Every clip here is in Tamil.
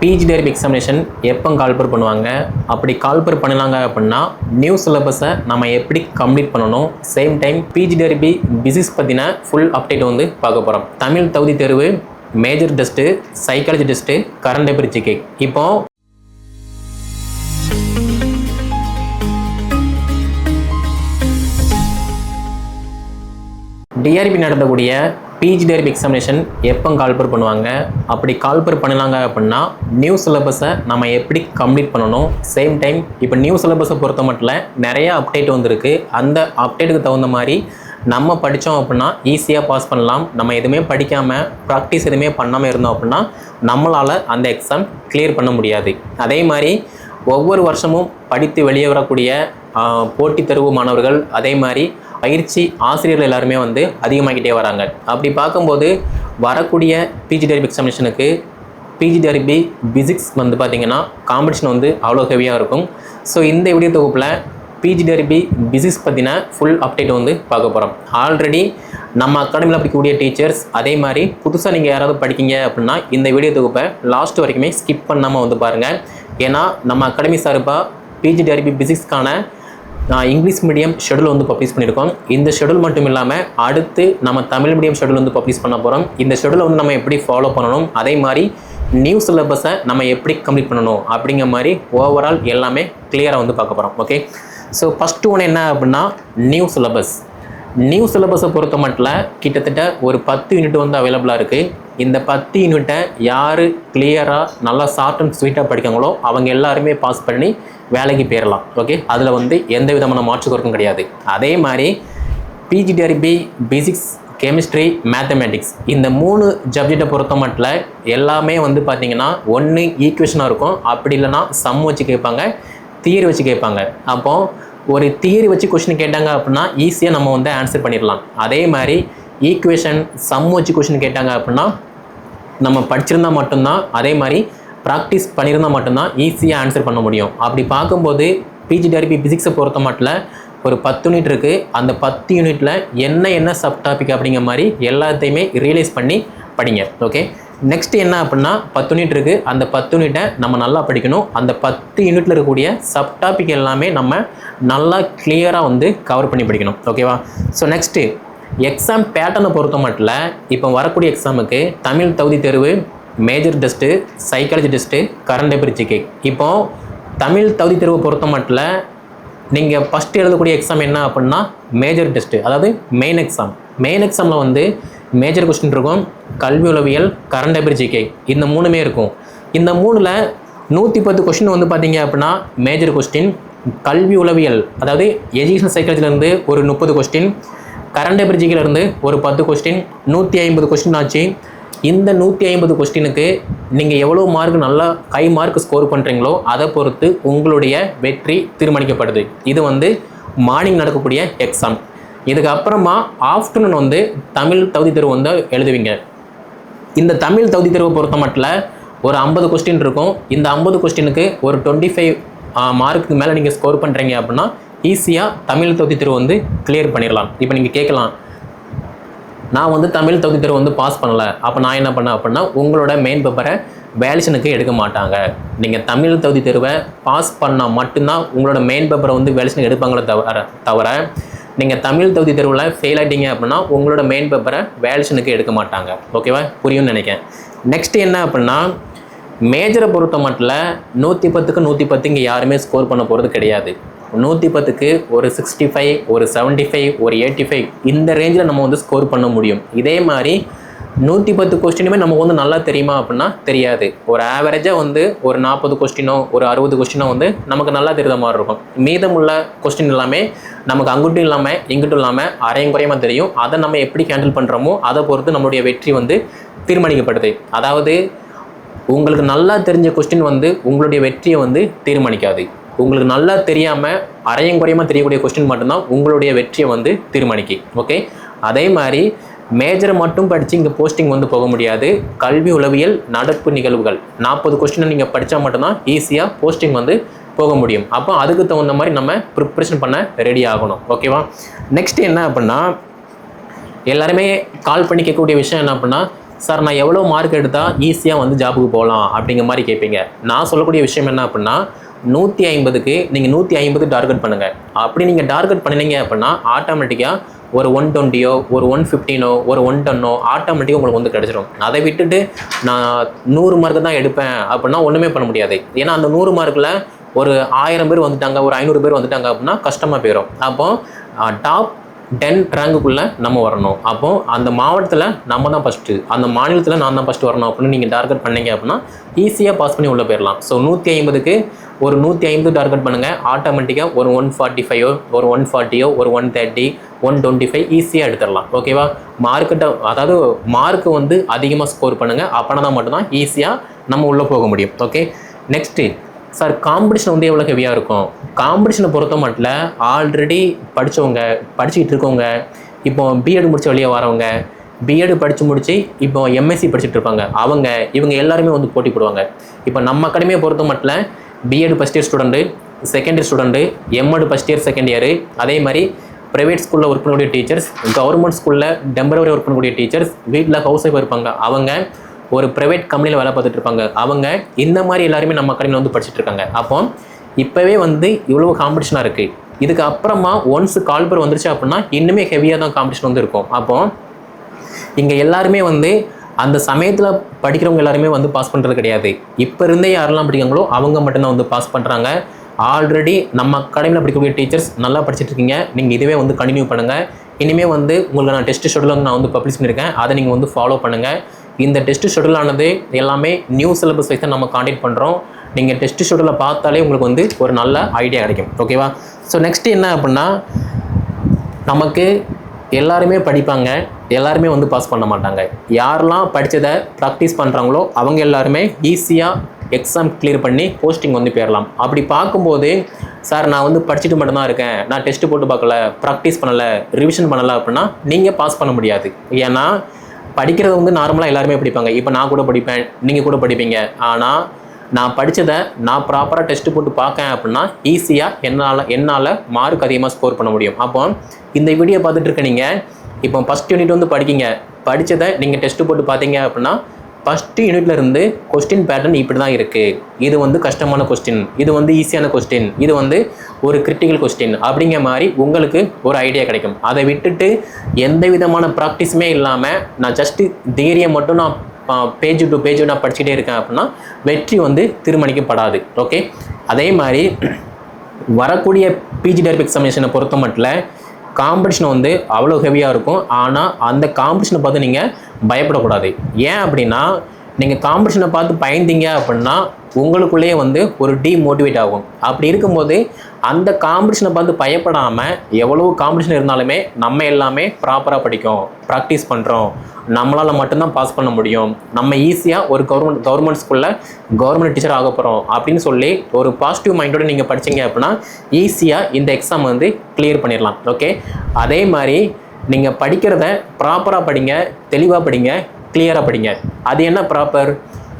பிஜி டெரிப் எக்ஸாமினேஷன் எப்போ கால்பர் பண்ணுவாங்க? அப்படி கால்பர் பண்ணலாங்க அப்படின்னா நியூ சிலபஸை நம்ம எப்படி கம்ப்ளீட் பண்ணணும்? Same time PG TRB physics பற்றின ஃபுல் அப்டேட் வந்து பார்க்க போகிறோம் தமிழ் தகுதி தேர்வு major test psychology test current affair GK இப்போ டிஆர்பி நடத்தக்கூடிய பிஜி டிஆர்பி எக்ஸாமினேஷன் எப்போ கால்பர் பண்ணுவாங்க? அப்படி கால்பர் பண்ணலாங்க அப்படின்னா நியூ சிலபஸை நம்ம எப்படி கம்ப்ளீட் பண்ணணும்? சேம் டைம் இப்போ நியூ சிலபஸை பொறுத்த மட்டும் நிறைய அப்டேட் வந்திருக்கு. அந்த அப்டேட்டுக்கு தகுந்த மாதிரி நம்ம படித்தோம் அப்படின்னா ஈஸியாக பாஸ் பண்ணலாம். நம்ம எதுவுமே படிக்காமல் ப்ராக்டிஸ் எதுவுமே பண்ணாமல் இருந்தோம் அப்படின்னா நம்மளால் அந்த எக்ஸாம் கிளியர் பண்ண முடியாது. அதே மாதிரி ஒவ்வொரு வருஷமும் படித்து வெளியே வரக்கூடிய போட்டி போட்டித் தேர்வு மாணவர்கள் அதே மாதிரி பயிற்சி ஆசிரியர்கள் எல்லாருமே வந்து அதிகமாகிட்டே வராங்க. அப்படி பார்க்கும்போது வரக்கூடிய பிஜி டெரிபி எக்ஸாமினேஷனுக்கு பிஜி டெரிபி பிசிக்ஸ் வந்து பார்த்திங்கன்னா காம்படிஷன் வந்து அவ்வளோ ஹெவியாக இருக்கும். ஸோ இந்த வீடியோ தொகுப்பில் பிஜி டெரிபி பிசிக்ஸ் பற்றின ஃபுல் அப்டேட் வந்து பார்க்க போகிறோம் ஆல்ரெடி நம்ம அகாடமியில் படிக்கக்கூடிய டீச்சர்ஸ் அதே மாதிரி புதுசாக நீங்கள் யாராவது படிக்கிங்க அப்படின்னா இந்த வீடியோ தொகுப்பை லாஸ்ட் வரைக்குமே ஸ்கிப் பண்ணாமல் வந்து பாருங்கள் ஏன்னா நம்ம அகாடமி சார்பாக பிஜி டிஆர்பி பிசிக்ஸ்க்கான இங்கிலீஷ் மீடியம் ஷெடியூல் வந்து பப்ளிஷ் பண்ணியிருக்கோம் இந்த ஷெடியூல் மட்டும் இல்லாமல் அடுத்து நம்ம தமிழ் மீடியம் ஷெடியூல் வந்து பப்ளிஷ் பண்ண போகிறோம் இந்த ஷெடியூலை வந்து நம்ம எப்படி ஃபாலோ பண்ணணும்? அதே மாதிரி நியூ சிலபஸை நம்ம எப்படி கம்ப்ளீட் பண்ணணும்? அப்படிங்கிற மாதிரி ஓவரால் எல்லாமே கிளியராக வந்து பார்க்க போகிறோம் ஓகே ஸோ ஃபஸ்ட்டு ஒன்று என்ன அப்படின்னா நியூ சிலபஸ் நியூ சிலபஸை பொறுத்த மட்டும் கிட்டத்தட்ட ஒரு பத்து யூனிட் வந்து அவைலபிளாக இருக்குது இந்த பத்து யூனிட்டை யார் கிளியராக நல்லா ஷார்ட் அண்ட் ஸ்வீட்டாக படிக்காங்களோ அவங்க எல்லாருமே பாஸ் பண்ணி வேலைக்கு போயிடலாம் ஓகே அதில் வந்து எந்த விதமான மாற்று கிடையாது. அதே மாதிரி பிஜிடிஆர்பி பிசிக்ஸ் கெமிஸ்ட்ரி மேத்தமேட்டிக்ஸ் இந்த மூணு சப்ஜெக்டை பொறுத்த மட்டும் எல்லாமே வந்து பார்த்தீங்கன்னா ஒன்று ஈக்குவேஷனாக இருக்கும். அப்படி இல்லைன்னா சம் வச்சு கேட்பாங்க தியரி வச்சு கேட்பாங்க. அப்போது ஒரு தியரி வச்சு கொஷின் கேட்டாங்க அப்படின்னா ஈஸியாக நம்ம வந்து ஆன்சர் பண்ணிடலாம். அதே மாதிரி ஈக்குவேஷன் சம் வச்சு கொஷின் கேட்டாங்க அப்படின்னா நம்ம படிச்சிருந்தா மட்டும்தான் அதே மாதிரி ப்ராக்டிஸ் பண்ணியிருந்தால் மட்டும்தான் ஈஸியாக ஆன்சர் பண்ண முடியும். அப்படி பார்க்கும்போது பிஜிடிஆர்பி பிசிக்ஸை பொறுத்த மட்டும் ஒரு பத்து யூனிட் இருக்குது அந்த பத்து யூனிட்டில் என்ன என்ன சப் டாபிக் அப்படிங்கிற மாதிரி எல்லாத்தையுமே ரியலைஸ் பண்ணி படிங்க. ஓகே நெக்ஸ்ட் என்ன அப்படின்னா பத்து யூனிட் இருக்குது அந்த பத்து யூனிட்டை நம்ம நல்லா படிக்கணும். அந்த பத்து யூனிட்டில் இருக்கக்கூடிய சப் டாபிக் எல்லாமே நம்ம நல்லா கிளியராக வந்து கவர் பண்ணி படிக்கணும். ஓகேவா ஸோ நெக்ஸ்ட்டு எக்ஸாம் பேட்டர்னை பொறுத்த மட்டும் இப்போ வரக்கூடிய எக்ஸாமுக்கு தமிழ் தகுதி தேர்வு major test psychology test current affair GK இப்போது தமிழ் தகுதி தேர்வை பொறுத்த மட்டும் நீங்கள் ஃபஸ்ட்டு எழுதக்கூடிய எக்ஸாம் என்ன அப்படின்னா மேஜர் டெஸ்ட்டு அதாவது மெயின் எக்ஸாம் மெயின் எக்ஸாமில் வந்து மேஜர் கொஸ்டின் இருக்கும். கல்வி உளவியல் கரண்ட் அபிர் ஜிகே இந்த மூணுமே இருக்கும். இந்த மூணில் நூற்றி பத்து கொஸ்டின் வந்து பார்த்தீங்க அப்படின்னா மேஜர் கொஸ்டின் கல்வி உளவியல். அதாவது எஜுகேஷன் சைக்காலஜிலேருந்து ஒரு முப்பது கொஸ்டின் கரண்ட் அபிர் ஜிகேலேருந்து ஒரு பத்து கொஸ்டின் நூற்றி ஐம்பது கொஸ்டின் ஆச்சு. இந்த நூற்றி ஐம்பது கொஸ்டினுக்கு நீங்கள் எவ்வளோ மார்க் நல்லா ஹை மார்க் ஸ்கோர் பண்ணுறீங்களோ அதை பொறுத்து உங்களுடைய வெற்றி தீர்மானிக்கப்படுது. இது வந்து மார்னிங் நடக்கக்கூடிய எக்ஸாம் இதுக்கப்புறமா ஆஃப்டர்நூன் வந்து தமிழ் தகுதி தேர்வு வந்து எழுதுவீங்க. இந்த தமிழ் தகுதி தேர்வை பொறுத்த மட்டும் ஒரு ஐம்பது கொஸ்டின் இருக்கும். இந்த ஐம்பது கொஸ்டினுக்கு ஒரு டுவெண்ட்டி ஃபைவ் மார்க்குக்கு மேலே நீங்கள் ஸ்கோர் பண்ணுறீங்க அப்படின்னா ஈஸியாக தமிழ் தகுதி தேர்வு வந்து கிளியர் பண்ணிடலாம் இப்போ நீங்கள் கேட்கலாம் நான் வந்து தமிழ் தகுதி தேர்வு வந்து பாஸ் பண்ணலை. அப்போ நான் என்ன பண்ணேன் அப்படின்னா உங்களோட மெயின் பேப்பரை வேலிஷனுக்கு எடுக்க மாட்டாங்க. நீங்கள் தமிழ் தகுதி தேர்வை பாஸ் பண்ணால் மட்டும்தான் உங்களோட மெயின் பேப்பரை வந்து வேலிஷனுக்கு எடுப்பாங்களே தவிர தவிர நீங்கள் தமிழ் தகுதி தேர்வில் ஃபெயில் ஆகிட்டீங்க அப்படின்னா உங்களோட மெயின் பேப்பரை வேலிஷனுக்கு எடுக்க மாட்டாங்க. ஓகேவா புரியும்னு நினைக்கிறேன். நெக்ஸ்ட் என்ன அப்படின்னா மேஜரை பொறுத்த மட்டும் நூற்றி பத்துக்கு நூற்றி பத்து இங்கே யாருமே ஸ்கோர் பண்ண போகிறது கிடையாது. நூற்றி பத்துக்கு ஒரு சிக்ஸ்டி ஃபைவ் ஒரு செவன்ட்டி ஃபைவ் ஒரு எயிட்டி ஃபைவ் இந்த ரேஞ்சில் நம்ம வந்து ஸ்கோர் பண்ண முடியும். இதே மாதிரி நூற்றி பத்து கொஸ்டினுமே நமக்கு வந்து நல்லா தெரியுமா அப்படின்னா தெரியாது. ஒரு ஆவரேஜாக வந்து ஒரு நாற்பது கொஸ்டினோ ஒரு அறுபது கொஸ்டினோ வந்து நமக்கு நல்லா தெரிந்த மாதிரி இருக்கும். மீதமுள்ள கொஸ்டின் எல்லாமே நமக்கு அங்கிட்டும் இல்லாமல் இங்கிட்டும் இல்லாமல் அரையும் குறையமாக தெரியும். அதை நம்ம எப்படி ஹேண்டில் பண்ணுறோமோ அதை பொறுத்து நம்மளுடைய வெற்றி வந்து தீர்மானிக்கப்படுது. அதாவது உங்களுக்கு நல்லா தெரிஞ்ச கொஸ்டின் வந்து உங்களுடைய வெற்றியை வந்து தீர்மானிக்காது. உங்களுக்கு நல்லா தெரியாமல் அரையும் குறையமாக தெரியக்கூடிய கொஸ்டின் மட்டும்தான் உங்களுடைய வெற்றியை வந்து தீர்மானிக்கு ஓகே அதே மாதிரி மேஜரை மட்டும் படித்து இங்கே போஸ்டிங் வந்து போக முடியாது. கல்வி உளவியல் நடப்பு நிகழ்வுகள். நாற்பது கொஸ்டினை நீங்கள் படித்தா மட்டும்தான் ஈஸியாக போஸ்டிங் வந்து போக முடியும். அப்போ அதுக்கு தகுந்த மாதிரி நம்ம ப்ரிப்ரேஷன் பண்ண ரெடி ஆகணும். ஓகேவா நெக்ஸ்ட் என்ன அப்படின்னா எல்லாருமே கால் பண்ணி கேட்கக்கூடிய விஷயம் என்ன அப்படின்னா சார் நான் எவ்வளோ மார்க் எடுத்தால் ஈஸியாக வந்து ஜாபுக்கு போகலாம்? அப்படிங்கிற மாதிரி கேட்பீங்க. நான் சொல்லக்கூடிய விஷயம் என்ன அப்படின்னா நூற்றி ஐம்பதுக்கு நீங்கள் நூற்றி ஐம்பது டார்கெட் பண்ணுங்கள் அப்படி நீங்கள் டார்கெட் பண்ணினீங்க அப்படின்னா ஆட்டோமேட்டிக்காக ஒரு ஒன் டுவெண்ட்டியோ ஒரு ஒன் ஃபிஃப்டீனோ ஒரு ஒன் டன்னோ ஆட்டோமேட்டிக்காக உங்களுக்கு வந்து கிடச்சிரும். அதை விட்டுட்டு நான் நூறு மார்க்கு தான் எடுப்பேன் அப்படின்னா ஒன்றுமே பண்ண முடியாது. ஏன்னா அந்த நூறு மார்க்கில் ஒரு ஆயிரம் பேர் வந்துட்டாங்க ஒரு ஐநூறு பேர் வந்துட்டாங்க அப்படின்னா கஷ்டமாக போயிடும் அப்போ டாப் டென் ரேங்குக்குள்ளே நம்ம வரணும். அப்போது அந்த மாவட்டத்தில் நம்ம தான் ஃபஸ்ட்டு அந்த மாநிலத்தில் நான் தான் ஃபஸ்ட்டு வரணும் அப்படின்னு நீங்கள் டார்கெட் பண்ணீங்க அப்படின்னா ஈஸியாக பாஸ் பண்ணி உள்ளே போயிடலாம் ஸோ நூற்றி ஐம்பதுக்கு ஒரு நூற்றி ஐம்பது டார்கெட் பண்ணுங்கள் ஆட்டோமேட்டிக்காக ஒரு ஒன் ஃபார்ட்டி ஃபைவோ ஒரு ஒன் ஃபார்ட்டியோ ஒரு one thirty one twenty five ஈஸியாக எடுத்துடலாம் ஓகேவா மார்க்கெட்டை அதாவது மார்க்கு வந்து அதிகமாக ஸ்கோர் பண்ணுங்கள் அப்போனா தான் மட்டும்தான் ஈஸியாக நம்ம உள்ளே போக முடியும். ஓகே நெக்ஸ்ட்டு சார் காம்படிஷன் வந்து எவ்வளோ ஹெவியாக இருக்கும்? காம்படிஷனை பொறுத்த மட்டும் ஆல்ரெடி படித்தவங்க படிச்சுக்கிட்டு இருக்கவங்க இப்போ பிஎட் முடிச்ச வெளியே வரவங்க பிஎட் படித்து முடித்து இப்போ எம்எஸ்சி படிச்சுட்டு இருப்பாங்க. அவங்க இவங்க எல்லாருமே வந்து போட்டி போடுவாங்க. இப்போ நம்ம அகாடமியை பொறுத்த மட்டும் BEd first year student second year student MEd first year second year அதே மாதிரி ப்ரைவேட் ஸ்கூலில் ஒர்க் பண்ணக்கூடிய டீச்சர்ஸ் கவர்மெண்ட் ஸ்கூலில் டெம்பரவரி ஒர்க் பண்ணக்கூடிய டீச்சர்ஸ் வீட்டில் ஹவுஸ் ஒய்ஃப் இருப்பாங்க. அவங்க ஒரு ப்ரைவேட் கம்பெனியில் வேலை பார்த்துட்டு இருப்பாங்க. அவங்க இந்த மாதிரி எல்லாருமே நம்ம கடையில் வந்து படிச்சுட்டு இருக்காங்க. அப்போ இப்போவே வந்து இவ்வளோ காம்படிஷனாக இருக்குது இதுக்கு அப்புறமா ஒன்ஸ் கால்பர் வந்துருச்சு அப்படின்னா இன்னுமே ஹெவியாக தான் காம்படிஷன் வந்து இருக்கும். அப்போ இங்கே எல்லாருமே வந்து அந்த சமயத்தில் படிக்கிறவங்க எல்லாருமே வந்து பாஸ் பண்ணுறது கிடையாது. இப்போ இருந்தே யாரெல்லாம் படிக்கிறாங்களோ அவங்க மட்டும்தான் வந்து பாஸ் பண்ணுறாங்க ஆல்ரெடி நம்ம அகாடமியில் படிக்கக்கூடிய டீச்சர்ஸ் நல்லா படிச்சுட்டு இருக்கீங்க. நீங்கள் இதுவே வந்து கண்டினியூ பண்ணுங்கள் இனிமேல் வந்து உங்களுக்கு நான் டெஸ்ட் ஷெடியூல் வந்து நான் வந்து பப்ளிஷ் பண்ணியிருக்கேன் அதை நீங்கள் வந்து ஃபாலோ பண்ணுங்கள் இந்த டெஸ்ட் ஷெடியூல் ஆனது எல்லாமே நியூ சிலபஸ் வைஸ் தான் நம்ம காண்டக்ட் பண்ணுறோம் நீங்கள் டெஸ்ட் ஷெடியூலை பார்த்தாலே உங்களுக்கு வந்து ஒரு நல்ல ஐடியா கிடைக்கும். ஓகேவா ஸோ நெக்ஸ்ட் என்ன அப்படின்னா நமக்கு எல்லாருமே படிப்பாங்க எல்லாருமே வந்து பாஸ் பண்ண மாட்டாங்க. யாரெல்லாம் படித்ததை ப்ராக்டிஸ் பண்ணுறாங்களோ அவங்க எல்லாருமே ஈஸியாக எக்ஸாம் கிளியர் பண்ணி போஸ்டிங் வந்து போயிடலாம் அப்படி பார்க்கும்போது சார் நான் வந்து படிச்சுட்டு மட்டும்தான் இருக்கேன். நான் டெஸ்ட்டு போட்டு பார்க்கல ப்ராக்டிஸ் பண்ணலை ரிவிஷன் பண்ணலை அப்படின்னா நீங்கள் பாஸ் பண்ண முடியாது. ஏன்னா படிக்கிறது வந்து நார்மலாக எல்லாருமே படிப்பாங்க. இப்போ நான் கூட படிப்பேன் நீங்கள் கூட படிப்பீங்க. ஆனால் நான் படித்ததை நான் ப்ராப்பராக டெஸ்ட் போட்டு பார்க்கேன் அப்படின்னா ஈஸியாக என்னால் என்னால் மார்க் அதிகமாக ஸ்கோர் பண்ண முடியும். அப்போ இந்த வீடியோ பார்த்துட்டு இருக்க நீங்கள் இப்போ ஃபஸ்ட் யூனிட் வந்து படிக்கிங்க. படித்ததை நீங்கள் டெஸ்ட் போட்டு பார்த்தீங்க அப்படின்னா ஃபஸ்ட்டு யூனிட்லேருந்து கொஸ்டின் பேட்டர்ன் இப்படி தான் இருக்குது இது வந்து கஷ்டமான கொஸ்டின் இது வந்து ஈஸியான கொஸ்டின் இது வந்து ஒரு கிரிட்டிக்கல் கொஸ்டின் அப்படிங்கிற மாதிரி உங்களுக்கு ஒரு ஐடியா கிடைக்கும். அதை விட்டுட்டு எந்த விதமான ப்ராக்டிஸுமே இல்லாமல் நான் ஜஸ்ட்டு தைரியம் மட்டும் நான் பேஜ் டு பேஜ் நான் படிச்சுட்டே இருக்கேன் அப்படின்னா வெற்றி வந்து திருமணிக்கப்படாது ஓகே அதே மாதிரி வரக்கூடிய பிஜி டெர்ப் எக்ஸாமினேஷனை பொறுத்த மட்டும் காம்படிஷன் வந்து அவ்வளோ ஹெவியாக இருக்கும். ஆனால் அந்த காம்படிஷனை பார்த்து நீங்கள் பயப்படக்கூடாது. ஏன் அப்படின்னா நீங்கள் காம்படிஷனை பார்த்து பயந்தீங்க அப்படின்னா உங்களுக்குள்ளேயே வந்து ஒரு டீமோட்டிவேட் ஆகும். அப்படி இருக்கும்போது அந்த காம்படிஷனை பார்த்து பயப்படாமல் எவ்வளோ காம்படிஷன் இருந்தாலுமே நம்ம எல்லாமே ப்ராப்பராக படிக்கும் ப்ராக்டிஸ் பண்ணுறோம் நம்மளால் மட்டும்தான் பாஸ் பண்ண முடியும். நம்ம ஈஸியாக ஒரு கவர்மெண்ட் கவர்மெண்ட் ஸ்கூலில் கவர்மெண்ட் டீச்சர் ஆக போகிறோம் அப்படின்னு சொல்லி ஒரு பாசிட்டிவ் மைண்டோட நீங்கள் படிச்சீங்க அப்படின்னா ஈஸியாக இந்த எக்ஸாம் வந்து கிளியர் பண்ணிடலாம் ஓகே அதே மாதிரி நீங்கள் படிக்கிறத ப்ராப்பராக படிங்க தெளிவாக படிங்க கிளியராக படிங்க. அது என்ன ப்ராப்பர்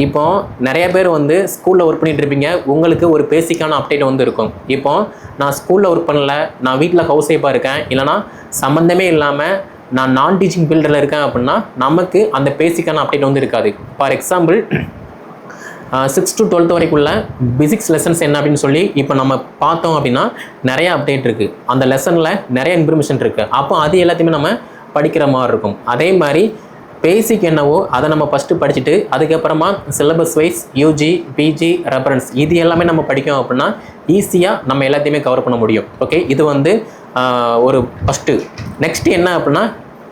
இப்போ நிறைய பேர் வந்து ஸ்கூலில் ஒர்க் பண்ணிட்டு இருப்பீங்க. உங்களுக்கு ஒரு பேசிக்கான அப்டேட் வந்து இருக்கும். இப்போ நான் ஸ்கூலில் ஒர்க் பண்ணல நான் வீட்டில் ஹவுஸ் ஒய்ஃபாக இருக்கேன். இல்லைனா சம்மந்தமே இல்லாமல் நான் நான் டீச்சிங் ஃபீல்டில் இருக்கேன் அப்படின்னா நமக்கு அந்த பேசிக்கான அப்டேட் வந்து இருக்காது. For example six to twelfth வரைக்குள்ள physics lessons என்ன அப்படின்னு சொல்லி இப்போ நம்ம பார்த்தோம் அப்படின்னா நிறைய அப்டேட் இருக்குது அந்த லெசனில் நிறைய இன்ஃபர்மேஷன் இருக்குது அப்போ அது எல்லாத்தையுமே நம்ம படிக்கிற மாதிரி இருக்கும். அதே மாதிரி பேசிக் என்னவோ அதை நம்ம ஃபஸ்ட்டு படிச்சுட்டு அதுக்கப்புறமா syllabus wise UG PG reference இது எல்லாமே நம்ம படிக்கோம் அப்படின்னா ஈஸியாக நம்ம எல்லாத்தையுமே கவர் பண்ண முடியும். ஓகே இது வந்து ஒரு ஃபஸ்ட்டு நெக்ஸ்ட்டு என்ன அப்படின்னா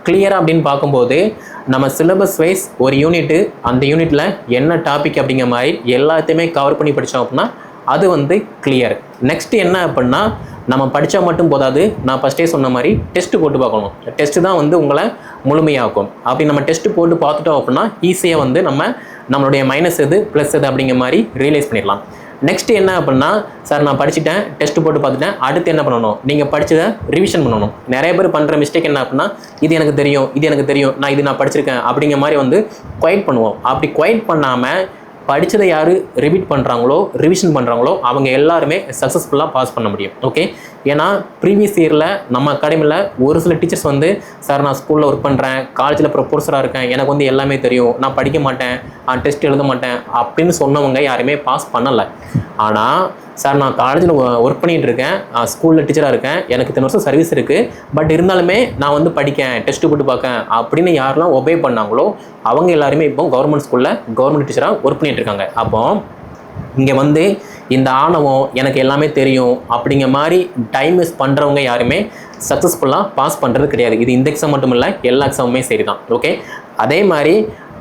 கிளியராக அப்படின்னு பார்க்கும்போது நம்ம சிலபஸ் வைஸ் ஒரு யூனிட்டு அந்த யூனிட்டில் என்ன டாபிக் அப்படிங்கிற மாதிரி எல்லாத்தையுமே கவர் பண்ணி படித்தோம் அப்படின்னா அது வந்து கிளியர் நெக்ஸ்ட் என்ன அப்படின்னா நம்ம படித்தா மட்டும் போதாது. நான் ஃபஸ்ட்டே சொன்ன மாதிரி டெஸ்ட்டு போட்டு பார்க்கணும். டெஸ்ட்டு தான் வந்து உங்களை முழுமையாக்கும். அப்படி நம்ம டெஸ்ட் போட்டு பார்த்துட்டோம் அப்படின்னா ஈஸியாக வந்து நம்ம நம்மளுடைய மைனஸ் எது ப்ளஸ் எது அப்படிங்கிற மாதிரி ரியலைஸ் பண்ணிடலாம். நெக்ஸ்ட் என்ன அப்படின்னா சார் நான் படிச்சுட்டேன் டெஸ்ட் போட்டு பார்த்துட்டேன் அடுத்து என்ன பண்ணணும்? நீங்கள் படித்ததை ரிவிஷன் பண்ணணும். நிறைய பேர் பண்ணுற மிஸ்டேக் என்ன அப்படின்னா இது எனக்கு தெரியும் இது எனக்கு தெரியும் நான் இது நான் படிச்சிருக்கேன் அப்படிங்கிற மாதிரி வந்து குவைட் பண்ணுவோம். அப்படி குவைட் பண்ணாமல் படித்ததை யார் ரிப்பீட் பண்ணுறாங்களோ ரிவிஷன் பண்ணுறாங்களோ அவங்க எல்லாருமே சக்ஸஸ்ஃபுல்லாக பாஸ் பண்ண முடியும். ஓகே ஏன்னா ப்ரீவியஸ் இயரில் நம்ம அகாடமியில் ஒரு சில டீச்சர்ஸ் வந்து சார் நான் ஸ்கூலில் ஒர்க் பண்ணுறேன் காலேஜில் ப்ரொஃபஸராக இருக்கேன். எனக்கு வந்து எல்லாமே தெரியும். நான் படிக்க மாட்டேன். டெஸ்ட் எழுத மாட்டேன். அப்படின்னு சொன்னவங்க யாருமே பாஸ் பண்ணலை. ஆனால் சார் நான் காலேஜில் ஒர்க் பண்ணிகிட்டு இருக்கேன். ஸ்கூலில் டீச்சராக இருக்கேன். எனக்கு இத்தனை வருஷம் சர்வீஸ் இருக்குது பட் இருந்தாலுமே நான் வந்து படிக்கேன் டெஸ்ட்டு போட்டு பார்க்கேன் அப்படின்னு யாரெல்லாம் ஒபே பண்ணாங்களோ அவங்க எல்லாருமே இப்போ கவர்மெண்ட் ஸ்கூலில் கவர்மெண்ட் டீச்சராக ஒர்க் பண்ணிட்டு இருக்காங்க. அப்போ இங்கே வந்து இந்த ஆணவம் எனக்கு எல்லாமே தெரியும் அப்படிங்கிற மாதிரி டைம் வேஸ்ட் பண்ணுறவங்க யாருமே சக்ஸஸ்ஃபுல்லாக பாஸ் பண்ணுறது கிடையாது. இது இந்த எக்ஸாம் மட்டும் இல்லை எல்லா எக்ஸாமுமே சரி தான் ஓகே அதே மாதிரி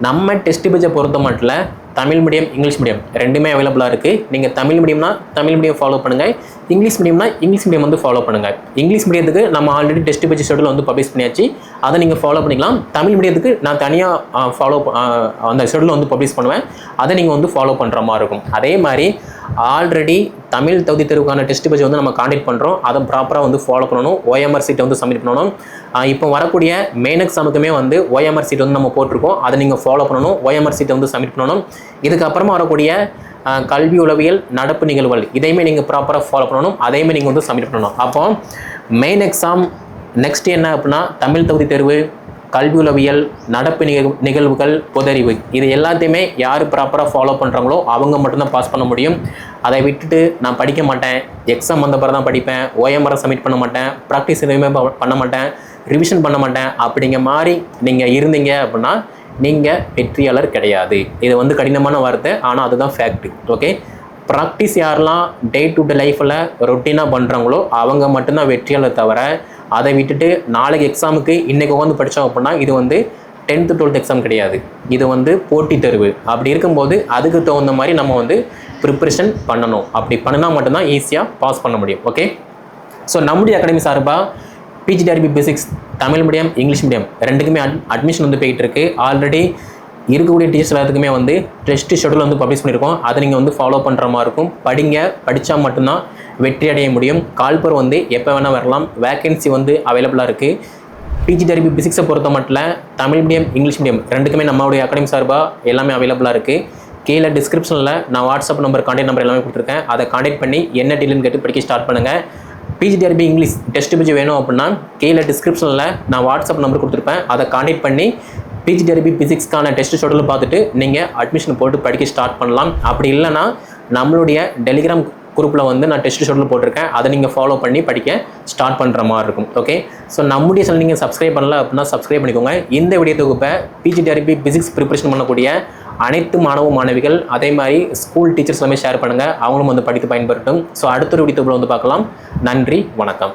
நம்ம டெஸ்ட் பேஜை பொறுத்த மட்டும் தமிழ் மீடியம் இங்கிலீஷ் மீடியம் ரெண்டுமே அவைலபிளாக இருக்குது நீங்கள் தமிழ் மீடியம்னா தமிழ் மீடியம் ஃபாலோ பண்ணுங்கள் இங்கிலீஷ் மீடியம்னா இங்கிலீஷ் மீடியம் வந்து ஃபாலோ பண்ணுங்கள் இங்கிலீஷ் மீடியத்துக்கு நம்ம ஆல்ரெடி டெஸ்ட் பேச்சு ஷெடியூல் வந்து பப்ளிஷ் பண்ணியாச்சு. அதை நீங்கள் ஃபாலோ பண்ணிக்கலாம். தமிழ் மீடியத்துக்கு நான் தனியாக ஃபாலோ அந்த ஷெடியூல் வந்து பப்ளிஷ் பண்ணுவேன். அதை நீங்கள் வந்து ஃபாலோ பண்ணுற மாதிரி இருக்கும். அதே மாதிரி ஆல்ரெடி தமிழ் தகுதி தேர்வுக்கான டெஸ்ட் பேஜ் வந்து நம்ம காண்டக்ட் பண்ணுறோம் அதை ப்ராப்பராக வந்து ஃபாலோ பண்ணணும். ஓஎம்ஆர் சீட்டை வந்து சப்மிட் பண்ணணும். இப்போ வரக்கூடிய மெயின் எக்ஸாமுக்குமே வந்து ஓஎம்ஆர் சீட் வந்து நம்ம போட்டிருக்கோம். அதை நீங்கள் ஃபாலோ பண்ணணும். ஓஎம்ஆர் சீட்டை வந்து சப்மிட் பண்ணணும். இதுக்கப்புறமா வரக்கூடிய கல்வி உளவியல் நடப்பு நிகழ்வுகள் இதையுமே நீங்கள் ப்ராப்பராக ஃபாலோ பண்ணணும். அதையுமே நீங்கள் வந்து சப்மிட் பண்ணணும். அப்போ மெயின் எக்ஸாம் நெக்ஸ்ட் என்ன அப்படின்னா தமிழ் தகுதி தேர்வு கல்வி உளவியல் நடப்பு நிக நிகழ்வுகள் பொதறிவு. இது எல்லாத்தையுமே யார் ப்ராப்பராக ஃபாலோ பண்ணுறாங்களோ அவங்க மட்டும்தான் பாஸ் பண்ண முடியும். அதை விட்டுட்டு நான் படிக்க மாட்டேன். எக்ஸாம் வந்த பிறகு தான் படிப்பேன். ஓஎம்ஆர் சப்மிட் பண்ண மாட்டேன். ப்ராக்டிஸ் எதுவுமே பண்ண மாட்டேன். ரிவிஷன் பண்ண மாட்டேன். அப்படிங்கிற மாதிரி நீங்கள் இருந்தீங்க அப்படின்னா நீங்கள் வெற்றியாளர் கிடையாது. இது வந்து கடினமான வார்த்தை. ஆனால் அதுதான் ஃபேக்ட் ஓகே ப்ராக்டிஸ் யாரெல்லாம் டே டு டே லைஃப்பில் ரொட்டீனாக பண்ணுறாங்களோ அவங்க மட்டும்தான் வெற்றியாளர் தவிர அதை விட்டுட்டு நாளைக்கு எக்ஸாமுக்கு இன்றைக்கி உட்காந்து படித்தோம் அப்படின்னா இது வந்து டென்த்து டுவெல்த் எக்ஸாம் கிடையாது. இது வந்து போட்டித் தேர்வு. அப்படி இருக்கும்போது அதுக்கு தகுந்த மாதிரி நம்ம வந்து ப்ரிப்ரேஷன் பண்ணணும். அப்படி பண்ணினா மட்டும்தான் ஈஸியாக பாஸ் பண்ண முடியும். ஓகே ஸோ நம்முடைய அகாடமி சார்பாக PGTRB basics Tamil medium English medium ரெண்டுக்குமே அட் அட்மிஷன் வந்து போயிட்டு இருக்கு. ஆல்ரெடி இருக்கக்கூடிய டீச்சர்ஸ் எல்லாத்துக்குமே வந்து டெஸ்ட் ஷெடியூல் வந்து பப்ளிஷ் பண்ணியிருக்கோம். அதை நீங்கள் வந்து ஃபாலோ பண்ணுற மாதிரி இருக்கும். படிங்க படித்தா மட்டும்தான் வெற்றி அடைய முடியும். கால்பர் வந்து எப்போ வேணால் வரலாம். வேக்கன்சி வந்து அவைலபிளாக இருக்குது பிஜிடிஆர்பி பிசிக்ஸை பொறுத்த மட்டும் தமிழ் மீடியம் இங்கிலீஷ் மீடியம் ரெண்டுக்குமே நம்மளுடைய அகாடமி சார்பாக எல்லாமே அவைலபிளாக இருக்குது கீழே டிஸ்கிரிப்ஷனில் நான் வாட்ஸ்அப் நம்பர் கான்டாக்ட் நம்பர் எல்லாமே கொடுத்துருக்கேன். அதை கான்டாக்ட் பண்ணி என்ன டீலுன்னு கேட்டு படிக்க ஸ்டார்ட் பண்ணுங்கள் பிஜிடிஆர்பி இங்கிலீஷ் டெஸ்ட் பிஜி வேணும் அப்படின்னா கீழே டிஸ்கிரிப்ஷனில் நான் வாட்ஸ்அப் நம்பர் கொடுத்துருப்பேன். அதை கான்டாக்ட் பண்ணி பிஜிடிஆர்பி பிசிக்ஸ்க்கான டெஸ்ட் ஷெடியூல் பார்த்துட்டு நீங்கள் அட்மிஷன் போட்டு படிக்க ஸ்டார்ட் பண்ணலாம். அப்படி இல்லைன்னா நம்மளுடைய டெலிகிராம் குரூப்பில் வந்து நான் டெஸ்ட் ஷெடியூல் போட்டிருக்கேன். அதை நீங்கள் ஃபாலோ பண்ணி படிக்க ஸ்டார்ட் பண்ணுற மாதிரி இருக்கும். ஓகே ஸோ நம்முடைய சேனல் நீங்கள் சப்ஸ்கிரைப் பண்ணல அப்படின்னா சப்ஸ்கிரைப் பண்ணிக்கோங்க. இந்த வீடியோ தொகுப்பை பிஜிடிஆர்பி பிசிக்ஸ் ப்ரிப்பரேஷன் பண்ணக்கூடிய அனைத்து மாணவ மாணவிகள் அதே மாதிரி ஸ்கூல் டீச்சர்ஸ் எல்லாமே ஷேர் பண்ணுங்கள் அவங்களும் வந்து படித்து பயன்பெறட்டும். ஸோ அடுத்த ஒரு வீடியோ தொகுப்பில் வந்து பார்க்கலாம். நன்றி வணக்கம்.